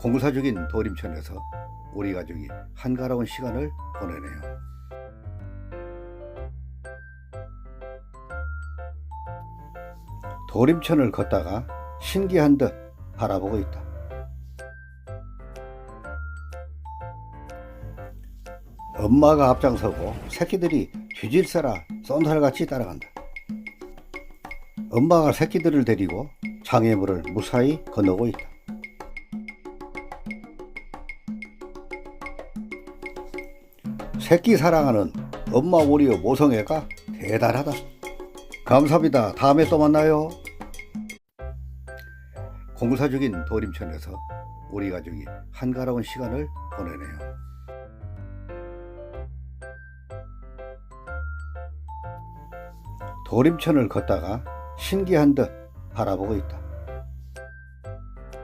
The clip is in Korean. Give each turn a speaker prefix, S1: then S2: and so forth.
S1: 공사적인 도림천에서 우리 가족이 한가로운 시간을 보내네요. 도림천을 걷다가 신기한 듯 바라보고 있다. 엄마가 앞장서고 새끼들이 뒤질세라 쏜살같이 따라간다. 엄마가 새끼들을 데리고 장애물을 무사히 건너고 있다. 새끼 사랑하는 엄마 오리오 모성애가 대단하다. 감사합니다. 다음에 또 만나요. 공사적인 도림천에서 우리 가족이 한가로운 시간을 보내네요. 도림천을 걷다가 신기한 듯 바라보고 있다.